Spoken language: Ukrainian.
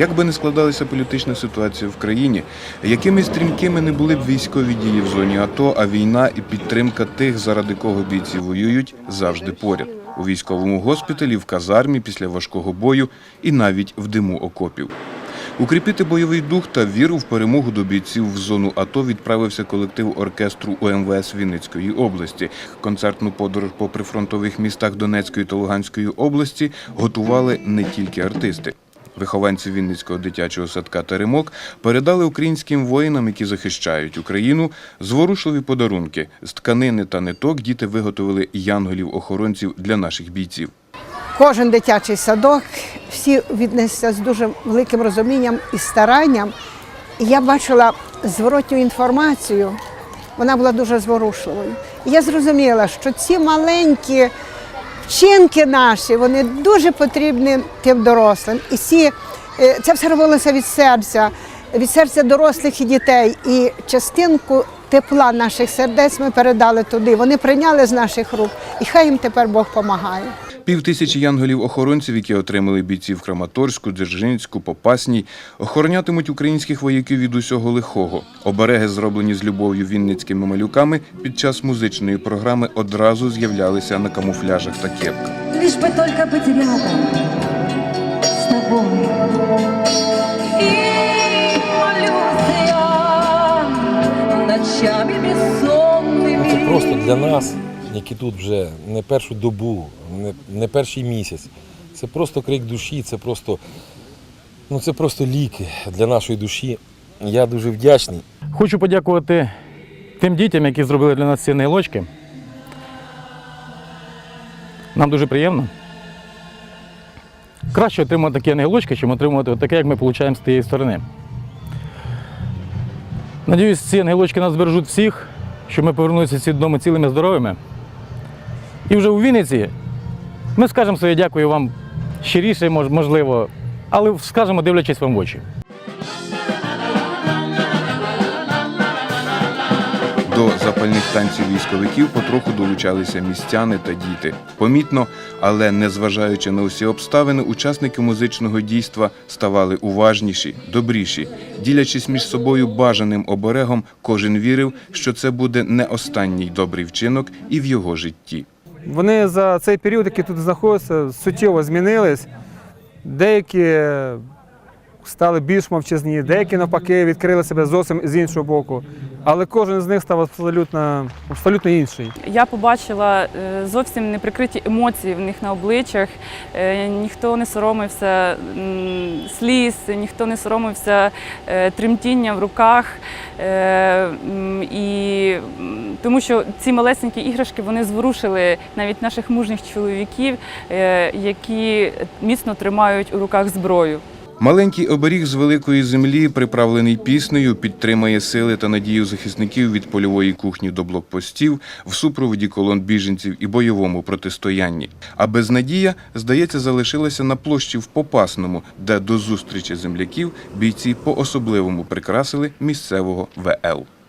Як би не складалася політична ситуація в країні, якими стрімкими не були б військові дії в зоні АТО, а війна і підтримка тих, заради кого бійці воюють, завжди поряд. У військовому госпіталі, в казармі після важкого бою і навіть в диму окопів. Укріпити бойовий дух та віру в перемогу до бійців в зону АТО відправився колектив оркестру УМВС Вінницької області. Концертну подорож по прифронтових містах Донецької та Луганської області готували не тільки артисти. Вихованці Вінницького дитячого садка Теремок передали українським воїнам, які захищають Україну, зворушливі подарунки. З тканини та ниток діти виготовили янголів-охоронців для наших бійців. Кожен дитячий садок, всі віднеслися з дуже великим розумінням і старанням. Я бачила зворотню інформацію, вона була дуже зворушливою. Я зрозуміла, що ці маленькі вчинки наші, вони дуже потрібні тим дорослим. І ці, е, це все робилося від серця, від серця дорослих і дітей. І частинку тепла наших сердець ми передали туди. Вони прийняли з наших рук, і хай їм тепер Бог допомагає. Пів тисячі янголів-охоронців, які отримали бійці в Краматорську, Дзержинську, Попасній, охоронятимуть українських вояків від усього лихого. Обереги, зроблені з любов'ю вінницькими малюками, під час музичної програми одразу з'являлися на камуфляжах та кепках. Лишь бы только быть рядом с тобой. И молюсь я ночами Це бессонными. просто для нас, які тут вже не першу добу, не, не перший місяць. Це просто крик душі, це просто, ну, це просто ліки для нашої душі. Я дуже вдячний. Хочу подякувати тим дітям, які зробили для нас ці найлочки. Нам дуже приємно. Краще отримати такі ангелочки, чим отримувати таке, як ми отримуємо з тієї сторони. Надіюсь, ці ангелочки нас збережуть всіх, щоб ми повернулися всі додому цілими здоровими. І вже у Вінниці ми скажемо своє дякую вам щиріше, мож- можливо, але скажемо, дивлячись вам в очі. До запальних танців військовиків потроху долучалися містяни та діти. Помітно, але незважаючи на усі обставини, учасники музичного дійства ставали уважніші, добріші. Ділячись між собою бажаним оберегом, кожен вірив, що це буде не останній добрий вчинок і в його житті. Вони за цей період, який тут знаходяться, суттєво змінились. Деякі стали більш мовчазні, деякі навпаки відкрили себе зовсім з іншого боку. Але кожен з них став абсолютно, абсолютно інший. Я побачила е, зовсім неприкриті емоції в них на обличчях. Е, Ніхто не соромився сліз, ніхто не соромився е, тремтіння в руках. І тому що ці малесенькі іграшки вони зворушили навіть наших мужніх чоловіків, які міцно тримають у руках зброю. Маленький оберіг з великої землі, приправлений піснею, підтримає сили та надію захисників від польової кухні до блокпостів в супроводі колон біженців і бойовому протистоянні. А безнадія, здається, залишилася на площі в Попасному, де до зустрічі земляків бійці по-особливому прикрасили місцевого ВЛ.